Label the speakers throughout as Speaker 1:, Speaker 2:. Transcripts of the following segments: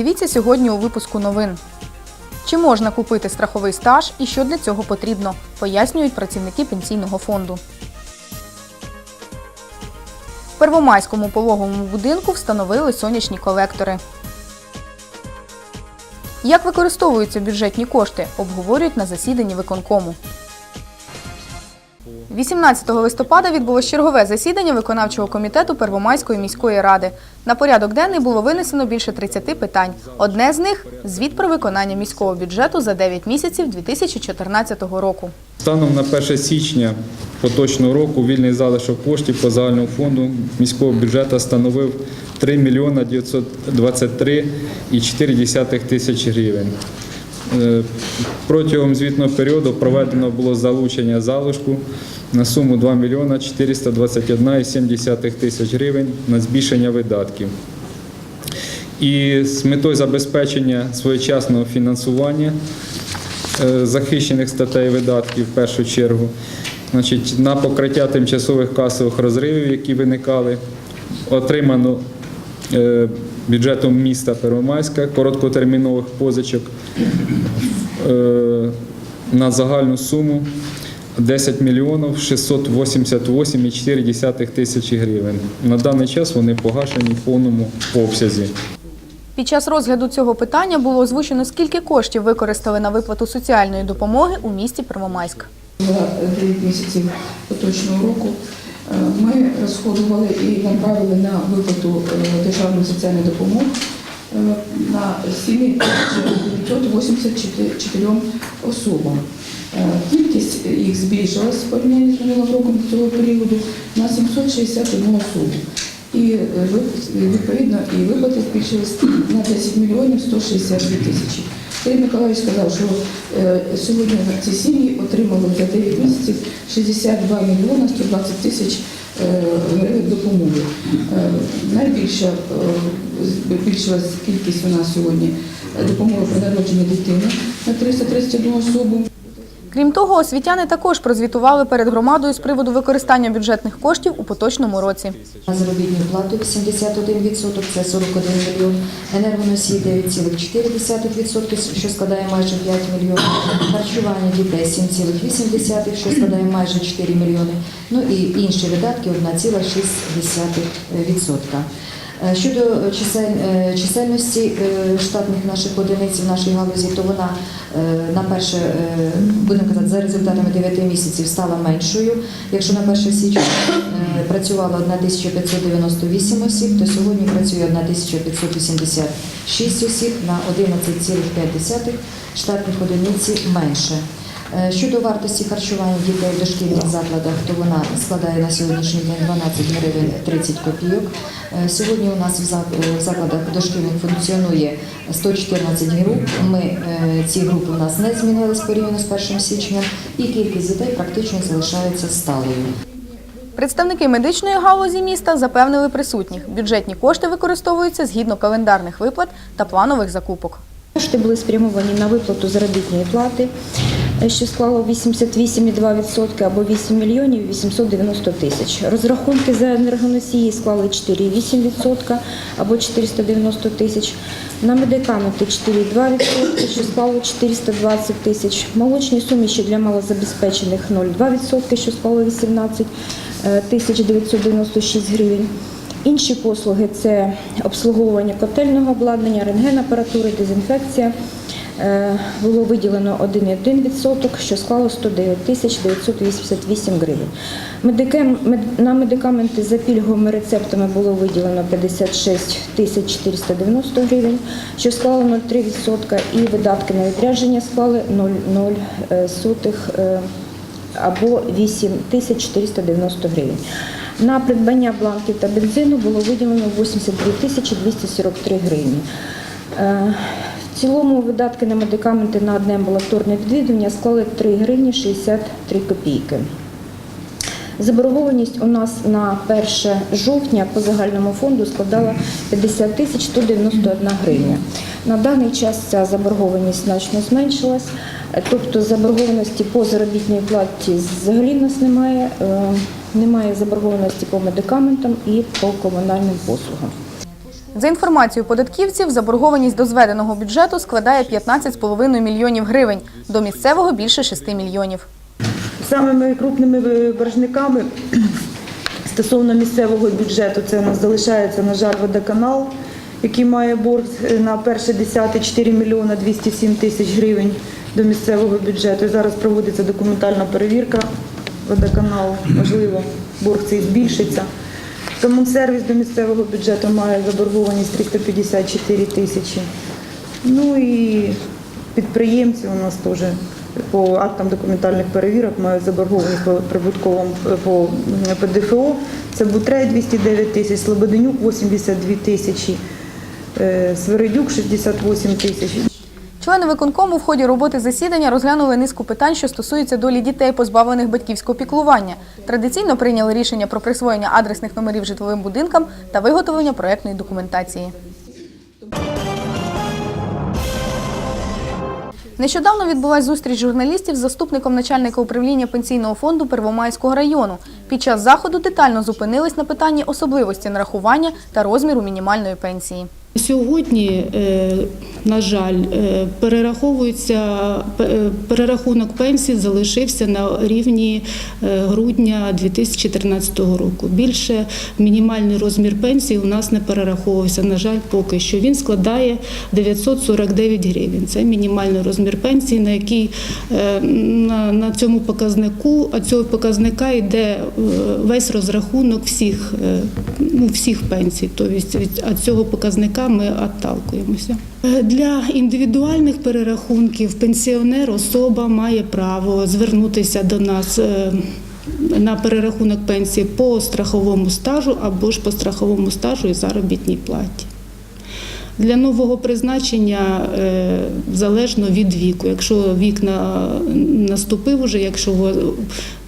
Speaker 1: Дивіться сьогодні у випуску новин. Чи можна купити страховий стаж і що для цього потрібно, пояснюють працівники пенсійного фонду. В Первомайському пологовому будинку встановили сонячні колектори. Як використовуються бюджетні кошти, обговорюють на засіданні виконкому. 18 листопада відбулось чергове засідання виконавчого комітету Первомайської міської ради. На порядок денний було винесено більше 30 питань. Одне з них звіт про виконання міського бюджету за 9 місяців 2014 року.
Speaker 2: Станом на 1 січня поточного року вільний залишок коштів по загальному фонду міського бюджету становив 3 мільйона 923,4 тисяч гривень. Е, Протягом звітного періоду проведено було залучення залишку на суму 2 мільйона 421,7 тисяч гривень на збільшення видатків. І з метою забезпечення своєчасного фінансування е, захищених статей видатків в першу чергу, значить, на покриття тимчасових касових розривів, які виникали, отримано е, бюджетом міста Первомайська короткотермінових позичок е, на загальну суму 10 мільйонів 688,4 тисячі гривень. На даний час вони погашені в повному обсязі.
Speaker 1: Під час розгляду цього питання було озвучено, скільки коштів використали на виплату соціальної допомоги у місті Первомайськ.
Speaker 3: За 9 місяців поточного року ми розходували і направили на виплату е, державної соціальної допомоги е, на сім'ї 984 особам. Е, Кількість їх збільшилась в порівнянні з минулим роком до цього періоду на 761 особу. І відповідно і виплати збільшились на 10 мільйонів 162 тисячі. Сергій Миколаївич сказав, що е, сьогодні ці сім'ї отримали за 9 місяців 62 мільйона 120 тисяч е, гривень допомоги. Е, Найбільша збільшилась кількість у нас сьогодні допомоги при народженні дитини на 331 особу.
Speaker 1: Крім того, освітяни також прозвітували перед громадою з приводу використання бюджетних коштів у поточному році.
Speaker 4: На заробітну плату 81%, це 41 мільйон, енергоносії 9,4%, що складає майже 5 мільйонів, харчування дітей 7,8%, що складає майже 4 мільйони, ну і інші видатки 1,6%. Е, Щодо е, чисельності е, штатних наших одиниць в нашій галузі, то вона на перше, будемо казати, за результатами 9 місяців стала меншою. Якщо на 1 січня працювало 1598 осіб, то сьогодні працює 1586 осіб на 11,5 штатних одиниці менше. Е, Щодо вартості харчування дітей в дошкільних закладах, то вона складає на сьогоднішній день 12 гривень 30 копійок. Е, Сьогодні у нас в закладах дошкільних функціонує 114 груп. Ми, е, ці групи у нас не змінились порівняно з 1 січня, і кількість дітей практично залишається сталою.
Speaker 1: Представники медичної галузі міста запевнили присутніх, бюджетні кошти використовуються згідно календарних виплат та планових закупок.
Speaker 5: Кошти були спрямовані на виплату заробітної плати, е, що склало 88,2% або 8 мільйонів 890 тисяч. Розрахунки за енергоносії склали 4,8% або 490 тисяч. На медикаменти 4,2%, що склало 420 тисяч. Молочні суміші для малозабезпечених 0,2%, що склало 18 е, тисяч 996 гривень. Інші послуги це обслуговування котельного обладнання, рентгенапаратури, дезінфекція. Е, Було виділено 1,1%, що склало 109 тисяч 988 гривень. На медикаменти за пільговими рецептами було виділено 56 тисяч 490 гривень, що склало 0,3%, і видатки на відрядження склали 0,0 е, або 8 тисяч 490 гривень. На придбання бланків та бензину було виділено 82 тисячі 243 гривні. В цілому видатки на медикаменти на одне амбулаторне відвідування склали 3 гривні 63 копійки. Заборгованість у нас на 1 жовтня по загальному фонду складала 50 тисяч 191 гривня. На даний час ця заборгованість значно зменшилась, тобто заборгованості по заробітній платі взагалі нас немає, е, немає заборгованості по медикаментам і по комунальним послугам.
Speaker 1: За інформацією податківців, заборгованість до зведеного бюджету складає 15,5 мільйонів гривень, до місцевого більше 6 мільйонів.
Speaker 6: Самими крупними боржниками стосовно місцевого бюджету це у нас залишається, на жаль, водоканал, який має борг е, на перше десяте 4 мільйона 207 тисяч гривень до місцевого бюджету. Зараз проводиться документальна перевірка водоканалу. Можливо, борг цей збільшиться. Комунсервіс до місцевого бюджету має заборгованість 354 тисячі. Ну і підприємці у нас теж по актам документальних перевірок мають заборгованість по прибутковому по ПДФО. Це Бутрей 209 тисяч, Слободенюк 82 тисячі, е, Свиридюк 68 тисяч.
Speaker 1: Члени виконкому в ході роботи засідання розглянули низку питань, що стосуються долі дітей, позбавлених батьківського піклування. Традиційно прийняли рішення про присвоєння адресних номерів житловим будинкам та виготовлення проектної документації. Нещодавно відбулася зустріч журналістів з заступником начальника управління пенсійного фонду Первомайського району. Під час заходу детально зупинились на питанні особливості нарахування та розміру мінімальної пенсії.
Speaker 7: Сьогодні, е, на жаль, е, перераховується е, перерахунок пенсій залишився на рівні грудня 2013 року. Більше мінімальний розмір пенсії у нас не перераховувався. На жаль, поки що він складає 949 гривень. Це мінімальний розмір пенсії, на який на, на цьому показнику, а цього показника йде весь розрахунок всіх, ну, всіх пенсій. Тобто від цього показника ми отталкуємося. Е, Для індивідуальних перерахунків пенсіонер особа має право звернутися до нас. е, На перерахунок пенсії по страховому стажу або ж по страховому стажу і заробітній платі. Для нового призначення е, залежно від віку. Якщо вік на, наступив уже, якщо,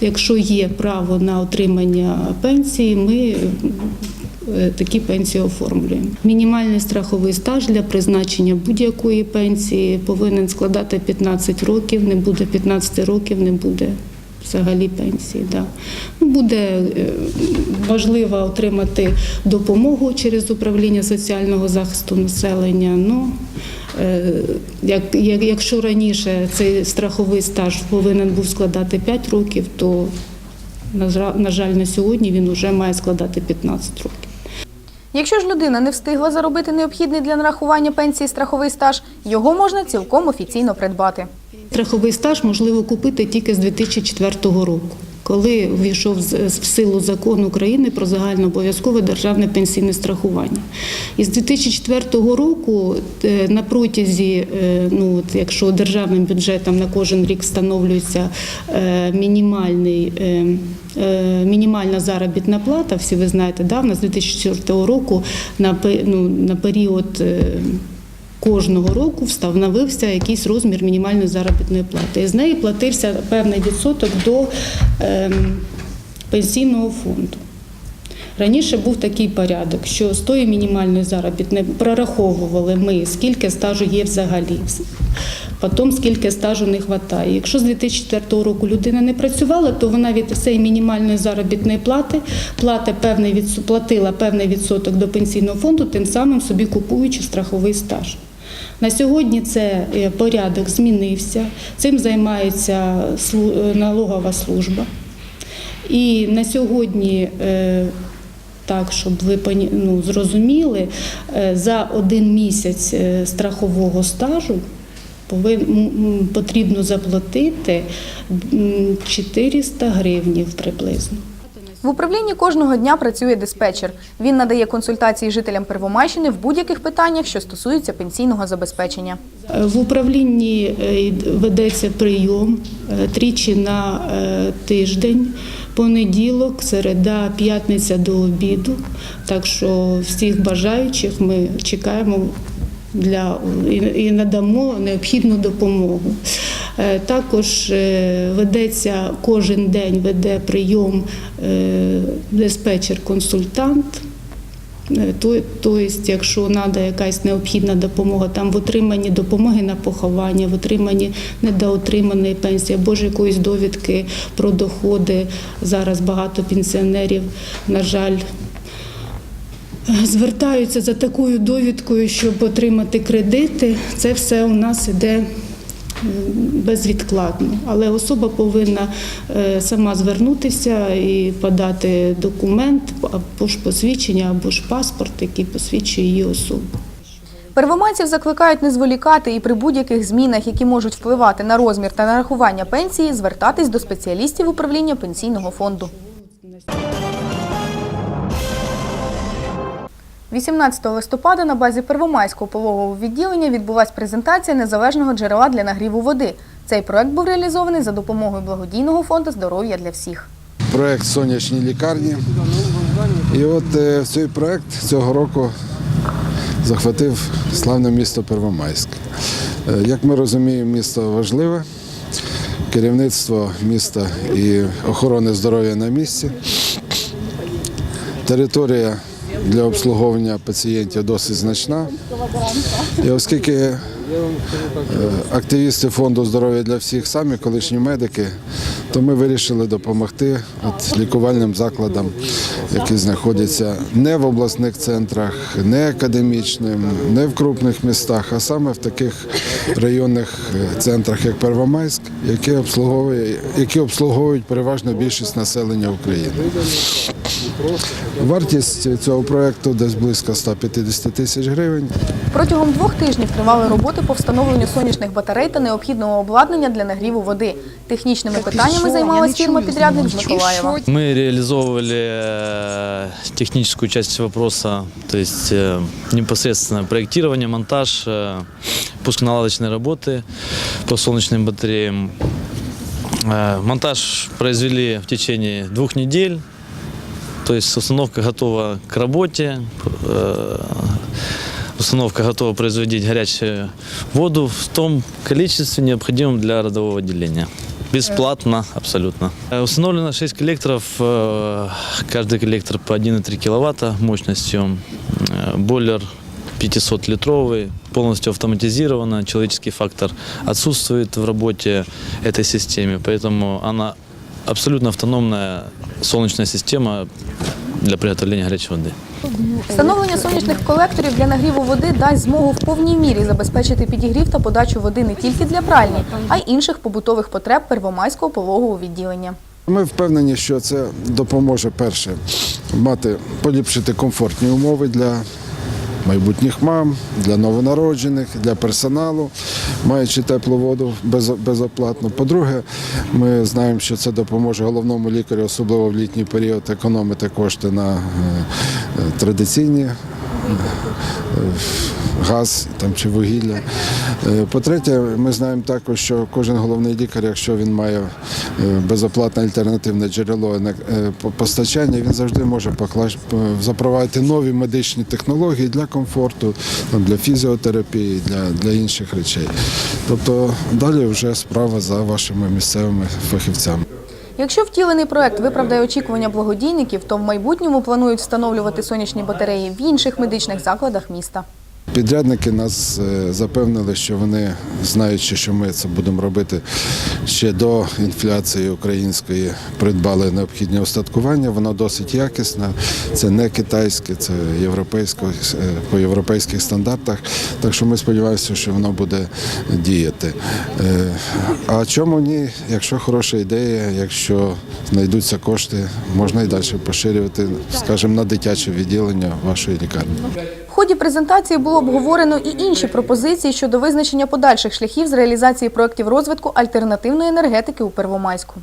Speaker 7: якщо є право на отримання пенсії, ми такі пенсії оформлюємо. Мінімальний страховий стаж для призначення будь-якої пенсії повинен складати 15 років. Не буде 15 років, не буде взагалі пенсії. Да. Ну, Буде е, важливо отримати допомогу через управління соціального захисту населення. Ну, е, як, якщо раніше цей страховий стаж повинен був складати 5 років, то на жаль, на сьогодні він вже має складати 15 років.
Speaker 1: Якщо ж людина не встигла заробити необхідний для нарахування пенсії страховий стаж, його можна цілком офіційно придбати.
Speaker 7: Страховий стаж можливо купити тільки з 2004 року, коли ввійшов з- в силу закон України про загальнообов'язкове державне пенсійне страхування. І з 2004 року е, на протязі, е, ну от якщо державним бюджетом на кожен рік встановлюється е, мінімальний. Мінімальна заробітна плата, всі ви знаєте, да, в нас з 2004 року на, ну, на період кожного року встановився якийсь розмір мінімальної заробітної плати. І з неї платився певний відсоток до ем, пенсійного фонду. Раніше був такий порядок, що з тої мінімальної заробітної прораховували ми, скільки стажу є взагалі, потім скільки стажу не вистачає. Якщо з 2004 року людина не працювала, то вона від цієї мінімальної заробітної плати плати певний платила певний відсоток до пенсійного фонду, тим самим собі купуючи страховий стаж. На сьогодні це е, порядок змінився. Цим займається е, налогова служба. І на сьогодні, е, так, щоб ви ну, зрозуміли, за один місяць страхового стажу потрібно заплатити 400 гривнів приблизно.
Speaker 1: В управлінні кожного дня працює диспетчер. Він надає консультації жителям Первомайщини в будь-яких питаннях, що стосуються пенсійного забезпечення.
Speaker 7: Е, В управлінні е, ведеться прийом е, тричі на тиждень, понеділок, середа, п'ятниця до обіду. Так що всіх бажаючих ми чекаємо для і, надамо необхідну допомогу. Е, Також е, ведеться кожен день веде прийом е, диспетчер-консультант. Тобто, якщо треба якась необхідна допомога, там в отриманні допомоги на поховання, в отриманні недоотриманої пенсії або ж якоїсь довідки про доходи. Зараз багато пенсіонерів, на жаль, звертаються за такою довідкою, щоб отримати кредити. Це все у нас іде безвідкладно. Але особа повинна е, сама звернутися і подати документ або ж посвідчення, або ж паспорт, який посвідчує її особу.
Speaker 1: Первомайців закликають не зволікати і при будь-яких змінах, які можуть впливати на розмір та нарахування пенсії, звертатись до спеціалістів управління пенсійного фонду. 18 листопада на базі Первомайського пологового відділення відбулася презентація незалежного джерела для нагріву води. Цей проект був реалізований за допомогою благодійного фонду здоров'я для всіх.
Speaker 8: проект сонячні лікарні. І от е, цей проект цього року захватив славне місто Первомайськ. Е, Як ми розуміємо, місто важливе, керівництво міста і охорони здоров'я на місці. Територія для обслуговування пацієнтів досить значна. І оскільки е, активісти фонду здоров'я для всіх самі колишні медики, то ми вирішили допомогти от лікувальним закладам, які знаходяться не в обласних центрах, не академічним, не в крупних містах, а саме в таких районних е, центрах, як Первомайськ, які обслуговує, які обслуговують переважно більшість населення України. Вартість цього проекту десь близько 150 тисяч гривень.
Speaker 1: Протягом двох тижнів тривали роботи по встановленню сонячних батарей та необхідного обладнання для нагріву води. Технічними питаннями займалась фірма-підрядник з Миколаєва.
Speaker 9: Мы реализовывали э, техническую часть вопроса, то есть э, непосредственно проектирование, монтаж, э, пусконаладочные работы по солнечным батареям. Э, Монтаж произвели в течение двух недель, То есть установка готова к работе, э, установка готова производить горячую воду в том количестве, необходимом для родового отделения. Бесплатно, абсолютно. Э, Установлено 6 коллекторов, э, каждый коллектор по 1,3 киловатта мощностью. Бойлер 500-литровый, полностью автоматизировано, человеческий фактор отсутствует в работе этой системы, поэтому она абсолютно автономная солнечная система для приготовления горячей воды.
Speaker 1: Встановлення сонячних колекторів для нагріву води дасть змогу в повній мірі забезпечити підігрів та подачу води не тільки для пральні, а й інших побутових потреб первомайського пологового відділення.
Speaker 8: Ми впевнені, що це допоможе перше мати поліпшити комфортні умови для майбутніх мам, для новонароджених, для персоналу, маючи теплу воду безоплатно. По-друге, ми знаємо, що це допоможе головному лікарю, особливо в літній період, економити кошти на е, традиційні газ там, чи вугілля. Е, По-третє, ми знаємо також, що кожен головний лікар, якщо він має е, безоплатне альтернативне джерело е, по- постачання, він завжди може запровадити нові медичні технології для комфорту, для фізіотерапії, для, для інших речей. Тобто далі вже справа за вашими місцевими фахівцями.
Speaker 1: Якщо втілений проект виправдає очікування благодійників, то в майбутньому планують встановлювати сонячні батареї в інших медичних закладах міста.
Speaker 8: Підрядники нас е, запевнили, що вони, знаючи, що ми це будемо робити ще до інфляції української, придбали необхідне устаткування. Воно досить якісне. Це не китайське, це європейське, е, по європейських стандартах. Так що ми сподіваємося, що воно буде діяти. Е, А чому ні? Якщо хороша ідея, якщо знайдуться кошти, можна і далі поширювати, скажімо, на дитяче відділення вашої лікарні.
Speaker 1: Ході презентації було обговорено і інші пропозиції щодо визначення подальших шляхів з реалізації проєктів розвитку альтернативної енергетики у Первомайську.